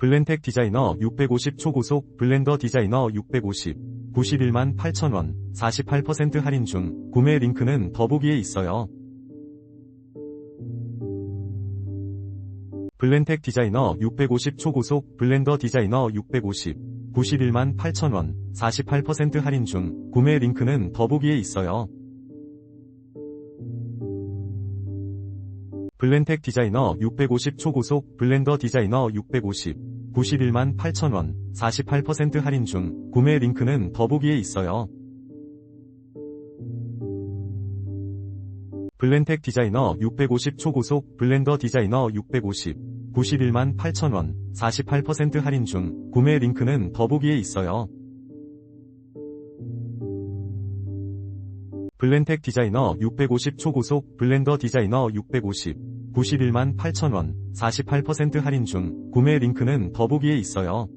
블렌텍 디자이너 650 초고속 블렌더 디자이너 650 91만 8천원 48% 할인 중 구매 링크는 더보기에 있어요. 블렌텍 디자이너 650 초고속 블렌더 디자이너 650 91만 8천원 48% 할인 중 구매 링크는 더보기에 있어요. 블렌텍 디자이너 650 초고속 블렌더 디자이너 650 91만 8천원 48% 할인 중 구매 링크는 더보기에 있어요. 블렌텍 디자이너 650 초고속 블렌더 디자이너 650 91만 8천원 48% 할인 중 구매 링크는 더보기에 있어요. 블렌텍 디자이너 650 초고속 블렌더 디자이너 650 91만 8천원 48% 할인 중 구매 링크는 더보기에 있어요.